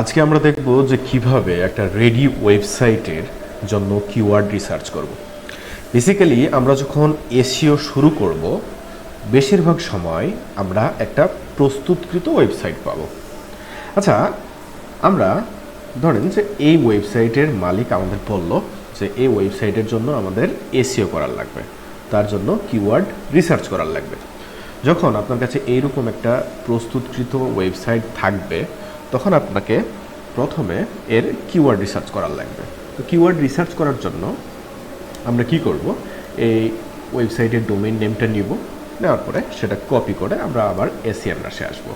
আজকে আমরা দেখব যে কীভাবে একটা রেডি ওয়েবসাইটের জন্য কিওয়ার্ড রিসার্চ করব। বেসিক্যালি আমরা যখন এসিও শুরু করব, বেশিরভাগ সময় আমরা একটা প্রস্তুতকৃত ওয়েবসাইট পাবো। আচ্ছা আমরা ধরেন যে এই ওয়েবসাইটের মালিক আমাদের বলল যে এই ওয়েবসাইটের জন্য আমাদের এসিও করার লাগবে, তার জন্য কিওয়ার্ড রিসার্চ করার লাগবে। যখন আপনার কাছে এইরকম একটা প্রস্তুতকৃত ওয়েবসাইট থাকবে তখন আপনাকে প্রথমে এর কিওয়ার্ড রিসার্চ করার লাগবে। তো কিওয়ার্ড রিসার্চ করার জন্য আমরা কি করব? এই ওয়েবসাইটের ডোমেইন নেমটা নিব, নেওয়ার পরে সেটা কপি করে আমরা আবার এসিএম রাশে আসব।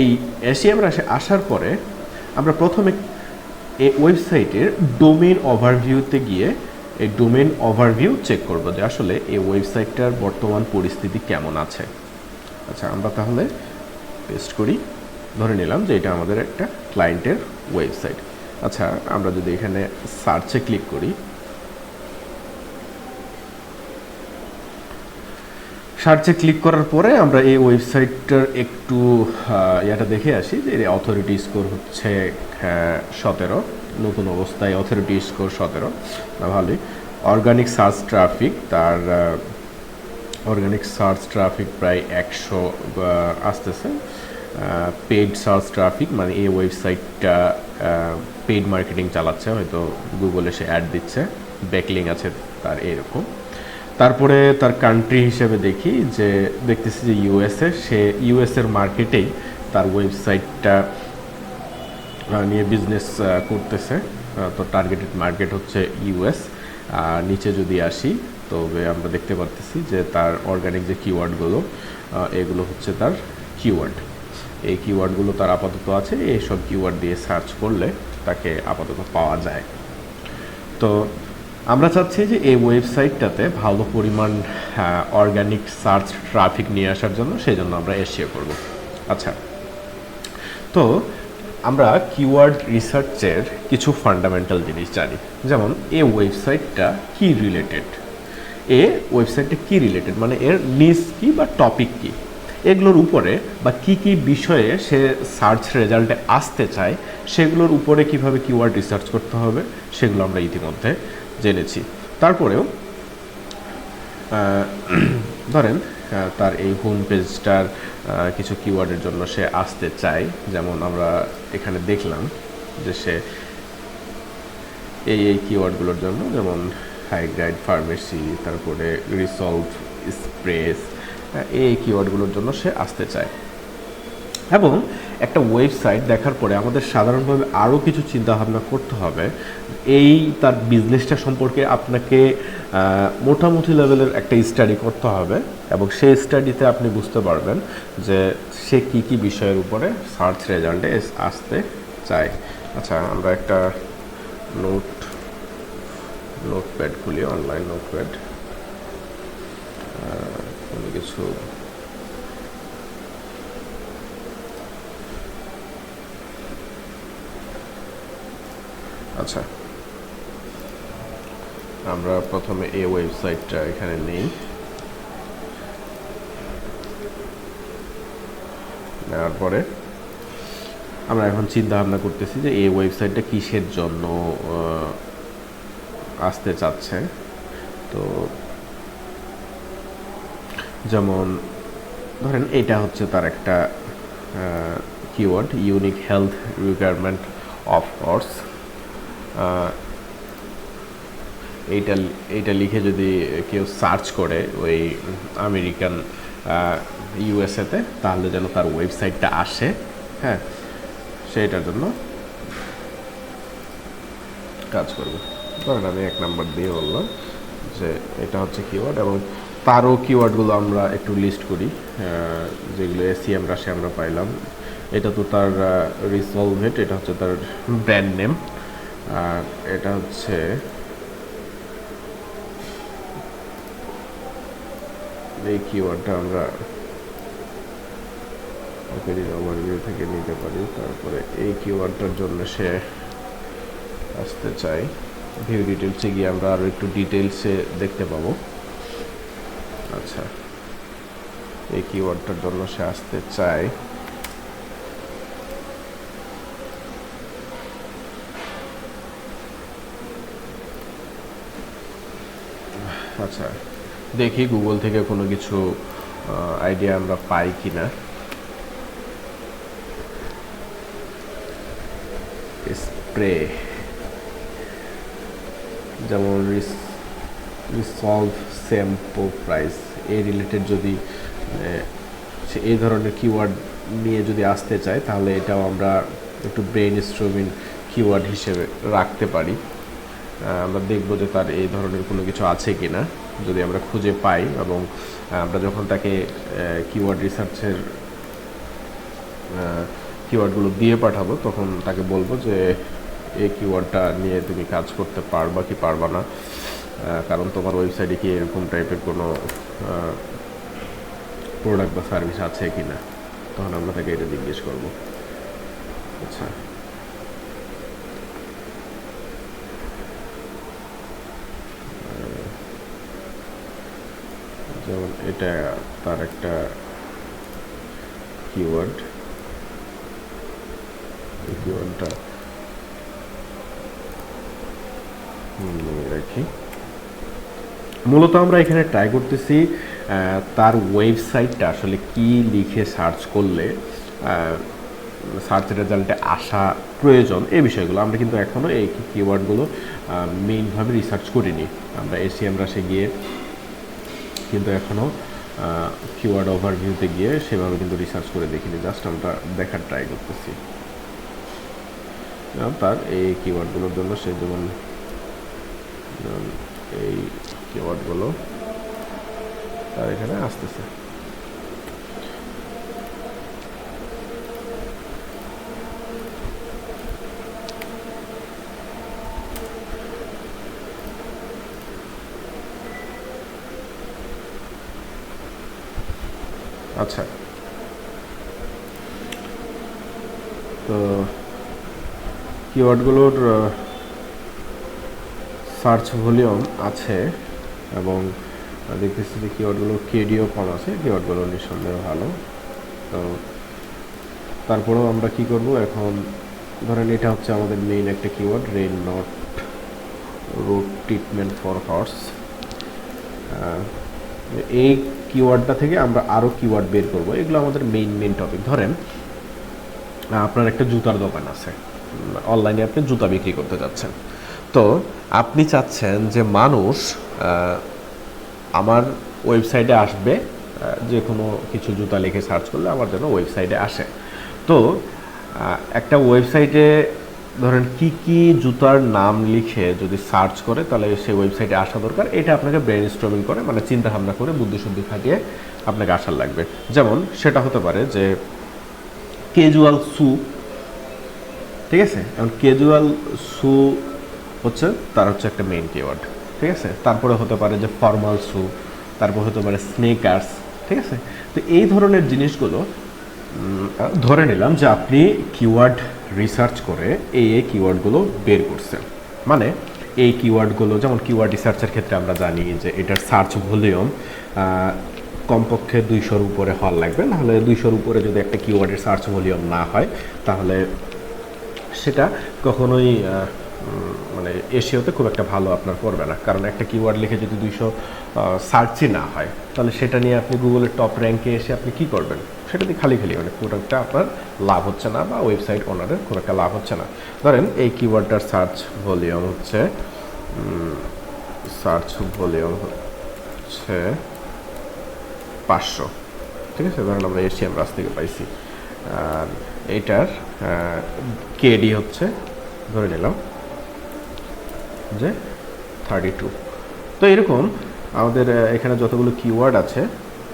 এই এসিএম রাশে আসার পরে আমরা প্রথমে এই ওয়েবসাইটের ডোমেন ওভারভিউতে গিয়ে এই ডোমেন ওভারভিউ চেক করব যে আসলে এই ওয়েবসাইটটার বর্তমান পরিস্থিতি কেমন আছে। আচ্ছা আমরা তাহলে পেস্ট করি। ধরে নিলাম যে এটা আমাদের একটা ক্লায়েন্টের ওয়েবসাইট আচ্ছা আমরা যদি এখানে সার্চে ক্লিক করি সার্চে ক্লিক করার পরে আমরা এই ওয়েবসাইটটার একটু ইয়েটা দেখে আসি যে অথরিটি স্কোর হচ্ছে সতেরো। নতুন অবস্থায় অথরিটি স্কোর সতেরো। ভালোই। অর্গানিক সার্চ ট্রাফিক তার অর্গানিক সার্চ ট্রাফিক প্রায় একশো আসতেছে। পেইড সার্চ ট্রাফিক মানে এই ওয়েবসাইটটা পেইড মার্কেটিং চালাচ্ছে, হয়তো গুগলে সে অ্যাড দিচ্ছে ব্যাকলিং আছে তার এরকম। তারপরে তার কান্ট্রি হিসেবে দেখি যে, দেখতেছি যে ইউএসএ সে ইউএসএর মার্কেটেই তার ওয়েবসাইটটা নিয়ে বিজনেস করতেছে। তো টার্গেটেড মার্কেট হচ্ছে ইউএস আর নিচে যদি আসি, তবে আমরা দেখতে পারতেছি যে তার অর্গানিক যে কিওয়ার্ডগুলো এগুলো হচ্ছে তার কিওয়ার্ড এই কিওয়ার্ডগুলো তার আপাতত আছে এইসব কিওয়ার্ড দিয়ে সার্চ করলে তাকে আপাতত পাওয়া যায়। তো আমরা চাচ্ছি যে এই ওয়েবসাইটটাতে ভালো পরিমাণ অর্গানিক সার্চ ট্রাফিক নিয়ে আসার জন্য সেই জন্য আমরা এসিও করব। আচ্ছা তো আমরা কিওয়ার্ড রিসার্চের কিছু ফান্ডামেন্টাল জিনিস জানি। যেমন, এ ওয়েবসাইটটা কি রিলেটেড এ ওয়েবসাইটটা কি রিলেটেড মানে এর নিজ কি বা টপিক কি? এগুলোর উপরে বা কি কি বিষয়ে সে সার্চ রেজাল্টে আসতে চায়, সেগুলোর উপরে কীভাবে কিওয়ার্ড রিসার্চ করতে হবে, সেগুলো আমরা ইতিমধ্যে জেনেছি। তারপরেও ধরেন তার এই হোম পেজটার কিছু কিওয়ার্ডের জন্য সে আসতে চায়। যেমন আমরা এখানে দেখলাম যে সে এই এই কিওয়ার্ডগুলোর জন্য, যেমন হাই গ্রাইড ফার্মেসি তারপরে রিসলভ স্প্রেস এই কিওয়ার্ডগুলোর জন্য সে আসতে চায়। এবং একটা ওয়েবসাইট দেখার পরে আমাদের সাধারণভাবে আরও কিছু চিন্তাভাবনা করতে হবে। এই তার বিজনেসটা সম্পর্কে আপনাকে মোটামুটি লেভেলের একটা স্টাডি করতে হবে এবং সেই স্টাডিতে আপনি বুঝতে পারবেন যে সে কি কি বিষয়ের উপরে সার্চ রেজাল্টে আসতে চায়। আচ্ছা আমরা একটা নোট নোটপ্যাড খুলি অনলাইন নোটপ্যাড কোনো কিছু। আচ্ছা। আমরা প্রথমে এই ওয়েবসাইটটা এখানে নেই। নেওয়ার পরে আমরা এখন চিন্তা ভাবনা করতেছি যে এই ওয়েবসাইটটা কিসের জন্য আসতে চাচ্ছে। তো যেমন ধরেন এটা হচ্ছে তার একটা keyword unique health requirement of course এইটা এইটা লিখে যদি কেউ সার্চ করে ওই আমেরিকান ইউএসএতে তাহলে যেন তার ওয়েবসাইটটা আসে হ্যাঁ? সেইটার জন্য কাজ করবে। ধরেন আমি এক নাম্বার দিয়ে বললাম যে এটা হচ্ছে কিওয়ার্ড এবং তারও কিওয়ার্ডগুলো আমরা একটু লিস্ট করি যেগুলো এসিএম রাশে আমরা পাইলাম। এটা তো তার রিসলভেট এটা হচ্ছে তার ব্র্যান্ড নেম আর এটা হচ্ছে এই কিওয়ার্ডটা আমরা ওভারভিউ থেকে নিতে পারি। তারপরে এই কিওয়ার্ডটার জন্য সে আসতে চাই ভিউ ডিটেলসে গিয়ে আমরা আরও একটু ডিটেলসে দেখতে পাবো। আচ্ছা। এই কিওয়ার্ডটার জন্য সে আসতে চায়। আচ্ছা দেখি গুগল থেকে কোনো কিছু আইডিয়া আমরা পাই কি না স্প্রে যেমন রিসলভ শ্যাম্পু প্রাইস এই রিলেটেড যদি সে এই ধরনের কিওয়ার্ড নিয়ে যদি আসতে চায়, তাহলে এটাও আমরা একটু ব্রেন স্ট্রোমিং কিওয়ার্ড হিসেবে রাখতে পারি। আমরা দেখব যে তার এই ধরনের কোনো কিছু আছে কি না যদি আমরা খুঁজে পাই এবং আমরা যখন তাকে কিওয়ার্ড রিসার্চের কিওয়ার্ডগুলো দিয়ে পাঠাবো, তখন তাকে বলব যে এই কিওয়ার্ডটা নিয়ে তুমি কাজ করতে পারবা কি পারবা না? কারণ তোমার ওয়েবসাইটে কি এরকম টাইপের কোনো প্রোডাক্ট বা সার্ভিস আছে কি না তখন আমরা তাকে এটা জিজ্ঞেস করব। আচ্ছা। যেমন এটা তার একটা কিওয়ার্ড এই কিওয়ার্ডটা রাখি। মূলত আমরা এখানে ট্রাই করতেছি তার ওয়েবসাইটটা আসলে কি লিখে সার্চ করলে সার্চ রেজাল্টে আসা প্রয়োজন এই বিষয়গুলো আমরা কিন্তু এখনও এই কিওয়ার্ডগুলো মেইনভাবে রিসার্চ করিনি। আমরা এসিএম রাশে গিয়ে কিন্তু এখনও কিওয়ার্ড ওভারভিউতে গিয়ে সেভাবে কিন্তু রিসার্চ করে দেখিনি জাস্ট আমরা দেখার ট্রাই করতেছি। তার এই কিওয়ার্ডগুলোর জন্য সে যেমন এই কিওয়ার্ডগুলো তার এখানে আসতেছে। আচ্ছা। তো কিওয়ার্ডগুলোর সার্চ ভলিউম আছে। এবং দেখতেছি যে কিওয়ার্ডগুলোর কেডিও কম আছে কিওয়ার্ডগুলো নিঃসন্দেহে ভালো। তো তারপরেও আমরা কি করব? এখন ধরেন এটা হচ্ছে আমাদের মেইন একটা keyword rain not road treatment for horse এই কিওয়ার্ডটা থেকে আমরা আরও কিওয়ার্ড বের করব। এগুলো আমাদের মেইন মেইন টপিক ধরেন, আপনার একটা জুতার দোকান আছে। অনলাইনে আপনি জুতা বিক্রি করতে যাচ্ছেন। তো আপনি চাচ্ছেন যে মানুষ আমার ওয়েবসাইটে আসবে যে কোনো কিছু জুতা লিখে সার্চ করলে আমার যেন ওয়েবসাইটে আসে। তো একটা ওয়েবসাইটে ধরেন কি কি জুতার নাম লিখে যদি সার্চ করে, তাহলে সেই ওয়েবসাইটে আসা দরকার। এটা আপনাকে ব্রেন স্ট্রমিং করে মানে চিন্তা ভাবনা করে, বুদ্ধিশুদ্ধি খাটিয়ে আপনাকে আসার লাগবে। যেমন সেটা হতে পারে যে কেজুয়াল সু ঠিক আছে? এখন কেজুয়াল সু হচ্ছে, তার হচ্ছে একটা মেইন কিওয়ার্ড ঠিক আছে? তারপরে হতে পারে যে ফর্মাল শু তারপর হতে পারে স্নেকার্স ঠিক আছে? তো এই ধরনের জিনিসগুলো ধরে নিলাম যে আপনি কিওয়ার্ড রিসার্চ করে এই এই কিওয়ার্ডগুলো বের করছেন। মানে এই কিওয়ার্ডগুলো যেমন কিওয়ার্ড রিসার্চের ক্ষেত্রে আমরা জানি যে এটার সার্চ ভলিউম কমপক্ষে দুইশোর উপরে হওয়ার লাগবে। নাহলে দুইশোর উপরে যদি একটা কিওয়ার্ডের সার্চ ভলিউম না হয়, তাহলে সেটা কখনোই মানে এশিয়াতে খুব একটা ভালো আপনার করবে না। কারণ একটা কিওয়ার্ড লিখে যদি দুইশো সার্চই না হয়, তাহলে সেটা নিয়ে আপনি গুগলের টপ র্যাঙ্কে এসে আপনি কি করবেন? সেটা দিয়ে খালি খালি মানে একটা আপনার লাভ হচ্ছে না বা ওয়েবসাইট ওনারের খুব একটা লাভ হচ্ছে না। ধরেন এই কিওয়ার্ডটার সার্চ ভলিউম হচ্ছে সার্চ ভলিউম হচ্ছে পাঁচশো। ঠিক আছে? ধরেন আমরা এশিয়ান রাস থেকে পাইছি। আর এইটার কেডি হচ্ছে, ধরে নিলাম যে থার্টি টু তো এরকম আমাদের এখানে যতগুলো কিওয়ার্ড আছে,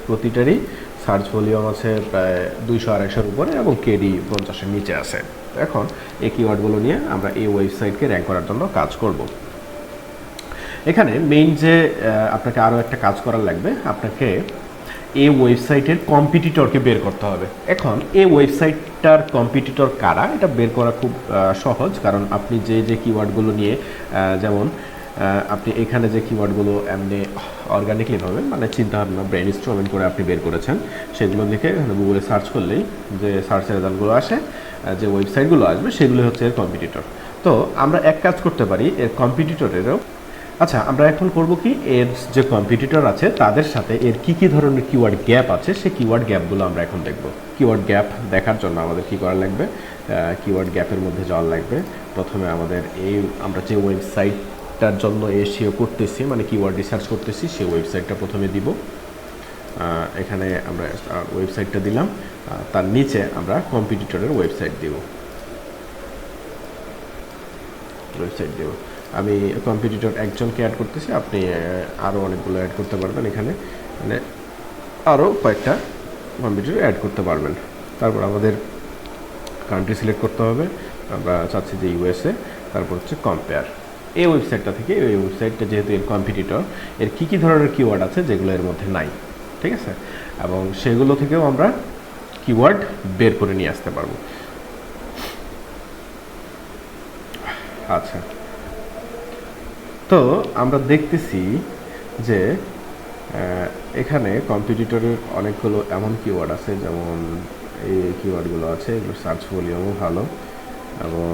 প্রতিটারই সার্চ ভলিউম আছে প্রায় দুইশো আড়াইশোর উপরে এবং কেডি পঞ্চাশের নিচে আছে। এখন এই কিওয়ার্ডগুলো নিয়ে আমরা এই ওয়েবসাইটকে র্যাঙ্ক করার জন্য কাজ করব। এখানে মেইন যে আপনাকে আরও একটা কাজ করার লাগবে, আপনাকে এই ওয়েবসাইটের কম্পিটিটরকে বের করতে হবে। এখন এই ওয়েবসাইটটার কম্পিটিটর কারা? এটা বের করা খুব সহজ, কারণ আপনি যে যে কিওয়ার্ডগুলো নিয়ে যেমন আপনি এখানে যে কিওয়ার্ডগুলো এমনি অর্গানিকলি ভাবে মানে চিন্তা ভাবনা ব্রেন স্ট্রমিং করে আপনি বের করেছেন, সেগুলো লিখে এখানে গুগলে সার্চ করলেই যে সার্চ রেজাল্টগুলো আসে যে ওয়েবসাইটগুলো আসবে সেগুলো হচ্ছে এর কম্পিটিটর তো আমরা এক কাজ করতে পারি, এর কম্পিটিটরেরও আচ্ছা আমরা এখন করব কি? এর যে কম্পিটিটর আছে, তাদের সাথে এর কি কি ধরনের কিওয়ার্ড গ্যাপ আছে, সেই কিওয়ার্ড গ্যাপগুলো আমরা এখন দেখব। কিওয়ার্ড গ্যাপ দেখার জন্য আমাদের কি করা লাগবে? কিওয়ার্ড গ্যাপের মধ্যে যাওয়া লাগবে। প্রথমে আমাদের এই, আমরা যে ওয়েবসাইটটার জন্য এসিও করতেছি মানে কিওয়ার্ড রিসার্চ করতেছি, সেই ওয়েবসাইটটা প্রথমে দিব। এখানে আমরা ওয়েবসাইটটা দিলাম। তার নিচে আমরা কম্পিটিটরের ওয়েবসাইট দিব। ওয়েবসাইট দেব। আমি কম্পিটিটর একজনকে অ্যাড করতেছি, আপনি আরও অনেকগুলো অ্যাড করতে পারবেন এখানে। মানে আরও কয়েকটা কম্পিটিটর অ্যাড করতে পারবেন। তারপর আমাদের কান্ট্রি সিলেক্ট করতে হবে। আমরা চাচ্ছি যে ইউএসএ তারপর হচ্ছে কম্পেয়ার এই ওয়েবসাইটটা থেকে, এই ওয়েবসাইটটা যেহেতু এর কম্পিটিটর এর কী কী ধরনের কিওয়ার্ড আছে যেগুলো এর মধ্যে নাই, ঠিক আছে? এবং সেগুলো থেকেও আমরা কিওয়ার্ড বের করে নিয়ে আসতে পারব। আচ্ছা। তো আমরা দেখতেছি যে এখানে কম্পিটিটরের অনেকগুলো এমন কিওয়ার্ড আছে, যেমন এই কিওয়ার্ডগুলো আছে, এগুলো সার্চ ভলিউমও ভালো। এবং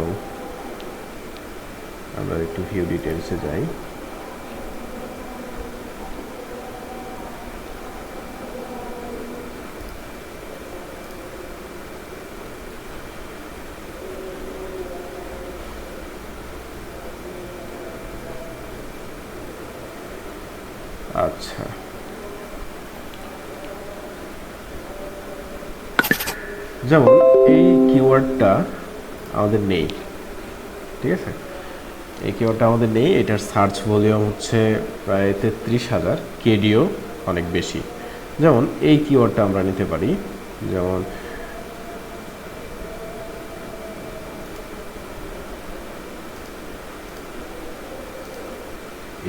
আমরা একটু ভিউ ডিটেলসে যাই। আচ্ছা। যেমন এই কিওয়ার্ডটা আমাদের নেই, ঠিক আছে? এই কিওয়ার্ডটা আমাদের নেই, এটার সার্চ ভলিউম হচ্ছে প্রায় তেত্রিশ হাজার, কেডিও অনেক বেশি। যেমন এই কিওয়ার্ডটা আমরা নিতে পারি, যেমন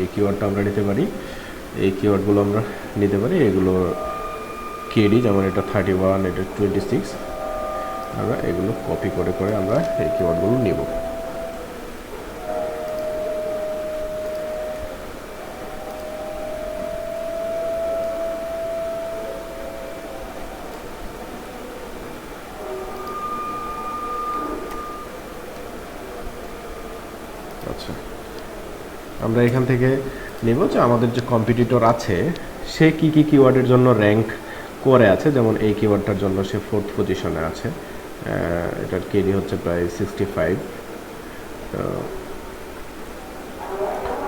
এই কিওয়ার্ডটা আমরা নিতে পারি এই কিওয়ার্ডগুলো আমরা নিতে পারি। এগুলো কেডি যেমন এটা থার্টি ওয়ান এটা টোয়েন্টি সিক্স আমরা এগুলো কপি করে করে আমরা এই কিওয়ার্ডগুলো নিব। আচ্ছা। আমরা এখান থেকে নেব যে আমাদের যে কম্পিটিটর আছে, সে কি কি কিওয়ার্ডের জন্য র্যাঙ্ক করে আছে? যেমন এই কিওয়ার্ডটার জন্য সে ফোর্থ পজিশনে আছে। এটার কেডি হচ্ছে প্রায় সিক্সটি ফাইভ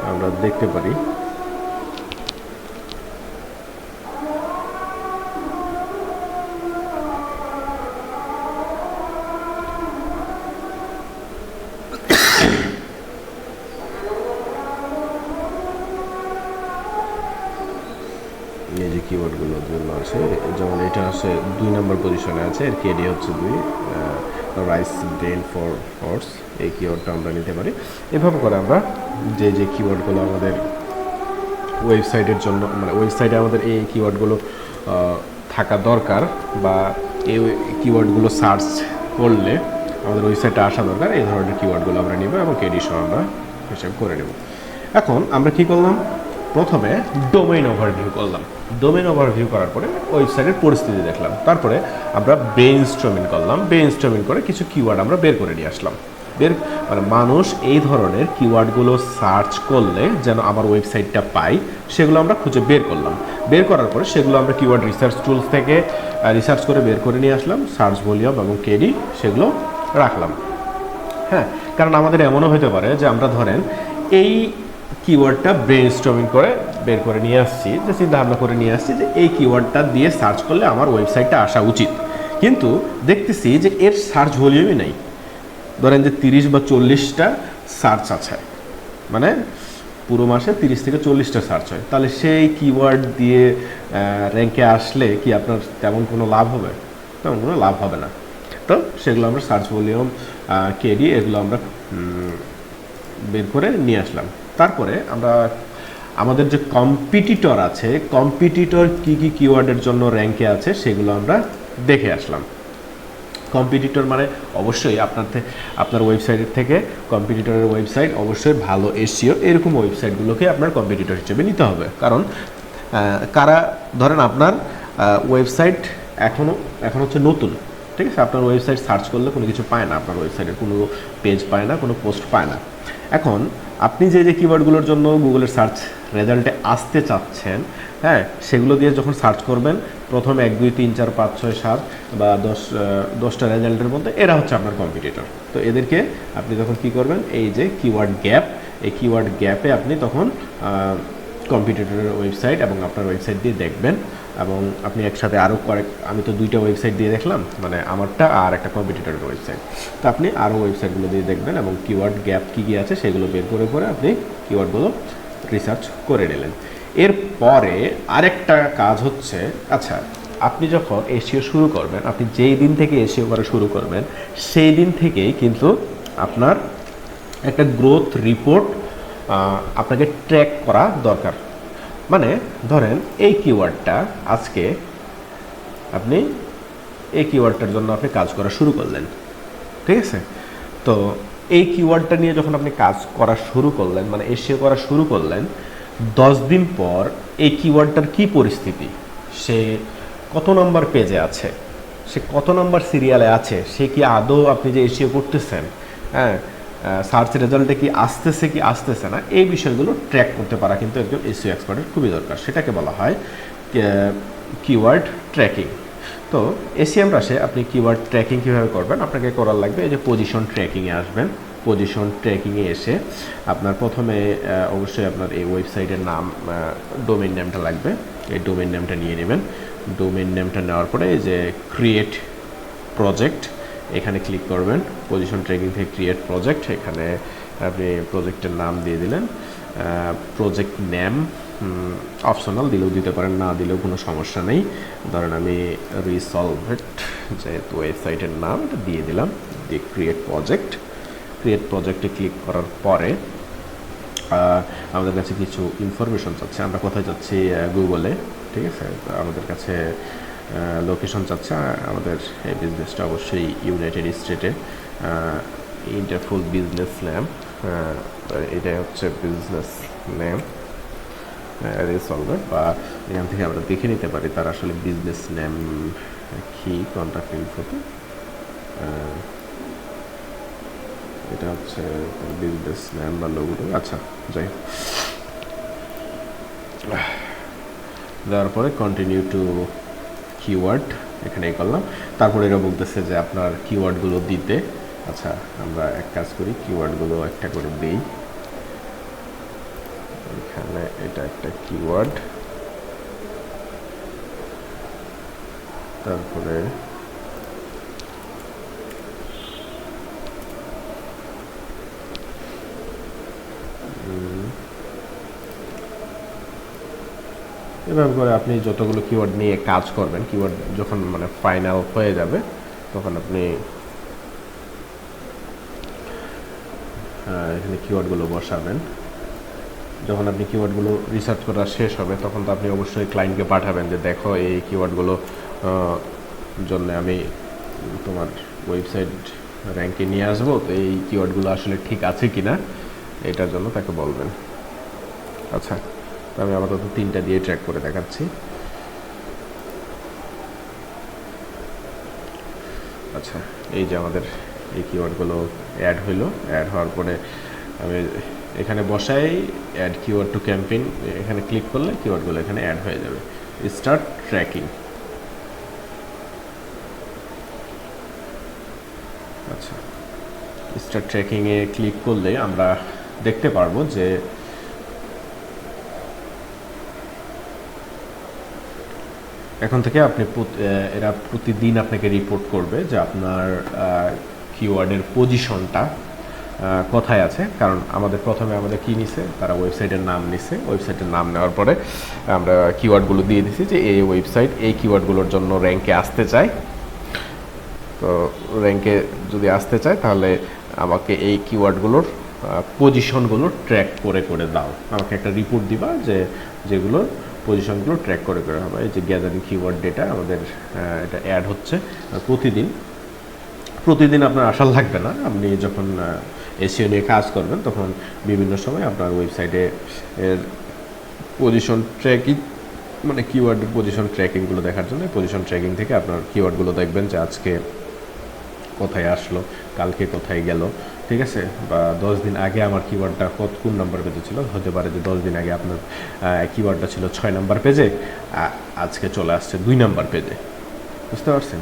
আমরা দেখতে পারি এই যে কিওয়ার্ডগুলোর জন্য আছে যেমন এটা হচ্ছে দুই নম্বর পজিশনে আছে। এর কেডি হচ্ছে দুই রাইস ব্রেন ফর হর্স এই কিওয়ার্ডটা আমরা নিতে পারি। এভাবে করে আমরা যে যে কিওয়ার্ডগুলো আমাদের ওয়েবসাইটের জন্য মানে ওয়েবসাইটে আমাদের এই কিওয়ার্ডগুলো থাকা দরকার বা এই কিওয়ার্ডগুলো সার্চ করলে আমাদের ওয়েবসাইটে আসা দরকার। এই ধরনের কিওয়ার্ডগুলো আমরা নিব এবং কেডি সহ আমরা হিসাব করে নেব। এখন আমরা কি করলাম? প্রথমে ডোমেইন ওভারভিউ করলাম। ডোমেইন ওভারভিউ করার পরে ওয়েবসাইটের পরিস্থিতি দেখলাম। তারপরে আমরা ব্রেন স্ট্রমিং করলাম। ব্রেন স্ট্রমিং করে কিছু কিওয়ার্ড আমরা বের করে নিয়ে আসলাম। বের মানে মানুষ এই ধরনের কিওয়ার্ডগুলো সার্চ করলে যেন আমার ওয়েবসাইটটা পাই, সেগুলো আমরা খুঁজে বের করলাম। বের করার পরে সেগুলো আমরা কিওয়ার্ড রিসার্চ টুলস থেকে রিসার্চ করে বের করে নিয়ে আসলাম। সার্চ ভলিউম এবং কেডি সেগুলো রাখলাম। হ্যাঁ কারণ আমাদের এমনও হতে পারে যে আমরা ধরেন এই কিওয়ার্ডটা ব্রেন স্ট্রমিং করে বের করে নিয়ে আসছি, যে চিন্তা ভাবনা করে নিয়ে আসছি যে এই কিওয়ার্ডটা দিয়ে সার্চ করলে আমার ওয়েবসাইটটা আসা উচিত। কিন্তু দেখতেছি যে এর সার্চ ভলিউমই নেই। ধরেন যে তিরিশ বা চল্লিশটা সার্চ আছে। মানে পুরো মাসে তিরিশ থেকে চল্লিশটা সার্চ হয়। তাহলে সেই কিওয়ার্ড দিয়ে র্যাঙ্কে আসলে কি আপনার তেমন কোনো লাভ হবে? তেমন কোনো লাভ হবে না। তো সেগুলো আমরা সার্চ ভলিউম কেডি এগুলো আমরা বের করে নিয়ে আসলাম। তারপরে আমরা আমাদের যে কম্পিটিটর আছে কম্পিটিটর কি কি কিওয়ার্ডের জন্য র্যাঙ্কে আছে সেগুলো আমরা দেখে আসলাম। কম্পিটিটর মানে অবশ্যই আপনার আপনার ওয়েবসাইটের থেকে কম্পিটিটরের ওয়েবসাইট অবশ্যই ভালো এসিও এরকম ওয়েবসাইটগুলোকে আপনার কম্পিটিটর হিসেবে নিতে হবে। কারণ কারা, ধরেন আপনার ওয়েবসাইট এখনও এখন হচ্ছে নতুন, ঠিক আছে? আপনার ওয়েবসাইট সার্চ করলে কোনো কিছু পায় না, আপনার ওয়েবসাইটের কোনো পেজ পায় না, কোনো পোস্ট পায় না। এখন আপনি যে যে কিওয়ার্ডগুলোর জন্য গুগলের সার্চ রেজাল্টে আসতে চাচ্ছেন হ্যাঁ সেগুলো দিয়ে যখন সার্চ করবেন, প্রথম এক, দুই, তিন, চার, পাঁচ, ছয়, সাত বা দশ দশটা রেজাল্টের মধ্যে এরা হচ্ছে আপনার কম্পিটিটর তো এদেরকে আপনি তখন কি করবেন, এই যে কিওয়ার্ড গ্যাপ এই কিওয়ার্ড গ্যাপে আপনি তখন কম্পিটিটরের ওয়েবসাইট এবং আপনার ওয়েবসাইট দিয়ে দেখবেন। এবং আপনি একসাথে আরও কয়েক, আমি তো দুইটা ওয়েবসাইট দিয়ে দেখলাম মানে আমারটা আর একটা কম্পিটিটরের ওয়েবসাইট তো আপনি আরও ওয়েবসাইটগুলো দিয়ে দেখবেন এবং কিওয়ার্ড গ্যাপ কী কী আছে সেগুলো বের করে করে আপনি কিওয়ার্ডগুলো রিসার্চ করে নিলেন। এরপরে আরেকটা কাজ হচ্ছে আচ্ছা আপনি যখন এসিও শুরু করবেন, আপনি যেই দিন থেকে এসিও করা শুরু করবেন, সেই দিন থেকেই কিন্তু আপনার একটা গ্রোথ রিপোর্ট আপনাকে ট্র্যাক করা দরকার। মানে ধরেন এই কিওয়ার্ডটা আজকে আপনি এই কিওয়ার্ডটার জন্য আপনি কাজ করা শুরু করলেন, ঠিক আছে? তো এই কিওয়ার্ডটা নিয়ে যখন আপনি কাজ করা শুরু করলেন মানে এসিও করা শুরু করলেন, দশ দিন পর এই কিওয়ার্ডটার কি পরিস্থিতি? সে কত নম্বর পেজে আছে? সে কত নম্বর সিরিয়ালে আছে? সে কি আদৌ আপনি যে এসিও করতেছেন হ্যাঁ? সার্চ রেজাল্টে কি আসতেছে কি আসতেছে না, এই বিষয়গুলো ট্র্যাক করতে পারা কিন্তু একজন এসিও এক্সপার্টের খুবই দরকার। সেটাকে বলা হয় কিওয়ার্ড ট্র্যাকিং তো এসিএম রাশে আপনি কিওয়ার্ড ট্র্যাকিং কীভাবে করবেন? আপনাকে করার লাগবে এই যে পজিশন ট্র্যাকিংয়ে আসবেন। পজিশন ট্র্যাকিংয়ে এসে আপনার প্রথমে অবশ্যই আপনার এই ওয়েবসাইটের নাম ডোমেন নেমটা লাগবে। এই ডোমেন নেমটা নিয়ে নেবেন। ডোমেন নেমটা নেওয়ার পরে এই যে ক্রিয়েট প্রজেক্ট এখানে ক্লিক করবেন পজিশন ট্র্যাকিং থেকে ক্রিয়েট প্রজেক্ট এখানে আপনি প্রজেক্টের নাম দিয়ে দিলেন প্রজেক্ট নেম অপশনাল দিলেও দিতে পারেন, না দিলেও কোনো সমস্যা নেই। ধরেন আমি রিসলভেট যেহেতু ওয়েবসাইটের নাম দিয়ে দিলাম, দিয়ে ক্রিয়েট প্রজেক্ট ক্রিয়েট প্রজেক্টে ক্লিক করার পরে আমাদের কাছে কিছু ইনফরমেশন চাচ্ছে। আমরা কোথায় যাচ্ছি গুগলে ঠিক আছে? আমাদের কাছে লোকেশন চাচ্ছে। আমাদের এই বিজনেসটা অবশ্যই ইউনাইটেড স্টেটে ইন্টারফুল বিজনেস নেম এটাই হচ্ছে বিজনেস নেম রিসলভেট বা এখান থেকে আমরা দেখে নিতে পারি তার আসলে বিজনেস নেম কি কন্ট্যাক্ট ইনফোতে এটা হচ্ছে বিজনেস নেম বা লোগো আচ্ছা যাই। দেওয়ার পরে কন্টিনিউ টু কিওয়ার্ড এখানে এই করলাম। তারপরে এরা বলতেছে যে আপনার কিওয়ার্ডগুলো দিতে। আচ্ছা আমরা এক কাজ করি কিওয়ার্ডগুলো একটা করে দিই। এখানে এটা একটা কিওয়ার্ড তারপরে এভাবে করে আপনি যতগুলো কিওয়ার্ড নিয়ে কাজ করবেন কিওয়ার্ড যখন মানে ফাইনাল হয়ে যাবে, তখন আপনি এখানে কিওয়ার্ডগুলো বসাবেন। যখন আপনি কিওয়ার্ডগুলো রিসার্চ করা শেষ হবে, তখন তো আপনি অবশ্যই ক্লায়েন্টকে পাঠাবেন যে, দেখো, এই কিওয়ার্ডগুলো জন্য আমি তোমার ওয়েবসাইট র্যাঙ্কে নিয়ে আসব, তো এই কিওয়ার্ডগুলো আসলে ঠিক আছে কি না এটার জন্য তাকে বলবেন। আচ্ছা। আমি আপাতত তিনটা দিয়ে ট্র্যাক করে দেখাচ্ছি। আচ্ছা এই যে আমাদের এই কিওয়ার্ডগুলো অ্যাড হইল। অ্যাড হওয়ার পরে আমি এখানে বসাই অ্যাড কিওয়ার্ড টু ক্যাম্পেইন এখানে ক্লিক করলে কিওয়ার্ডগুলো এখানে অ্যাড হয়ে যাবে। স্টার্ট ট্র্যাকিং আচ্ছা স্টার্ট ট্র্যাকিংয়ে ক্লিক করলে আমরা দেখতে পারব যে এখন থেকে আপনি এরা প্রতিদিন আপনাকে রিপোর্ট করবে যে আপনার কিওয়ার্ডের পজিশনটা কোথায় আছে। কারণ আমাদের প্রথমে আমাদের কি নিছে? তারা ওয়েবসাইটের নাম নিছে। ওয়েবসাইটের নাম নেওয়ার পরে আমরা কিওয়ার্ডগুলো দিয়ে দিছি যে এই ওয়েবসাইট এই কিওয়ার্ডগুলোর জন্য র্যাঙ্কে আসতে চায় তো র্যাঙ্কে যদি আসতে চায় তাহলে আমাকে এই কিওয়ার্ডগুলোর পজিশনগুলো ট্র্যাক করে করে দাও। আমাকে একটা রিপোর্ট দিবা যে যেগুলোর পজিশনগুলো ট্র্যাক করে করে হবে। এই যে গ্যাদারিং কিওয়ার্ড ডেটা আমাদের এটা অ্যাড হচ্ছে প্রতিদিন। প্রতিদিন আপনার আশা লাগবে না। আপনি যখন এসিও নিয়ে কাজ করবেন, তখন বিভিন্ন সময় আপনার ওয়েবসাইটে এর পজিশন ট্র্যাকিং মানে কিওয়ার্ডের পজিশন ট্র্যাকিংগুলো দেখার জন্য পজিশন ট্র্যাকিং থেকে আপনার কিওয়ার্ডগুলো দেখবেন যে আজকে কোথায় আসলো, কালকে কোথায় গেল। ঠিক আছে? বা দশ দিন আগে আমার কিওয়ার্ডটা কত, কোন নম্বর পেজে ছিল? হতে পারে যে দশ দিন আগে আপনার কিওয়ার্ডটা ছিল ছয় নম্বর পেজে আজকে চলে আসছে দুই নম্বর পেজে বুঝতে পারছেন?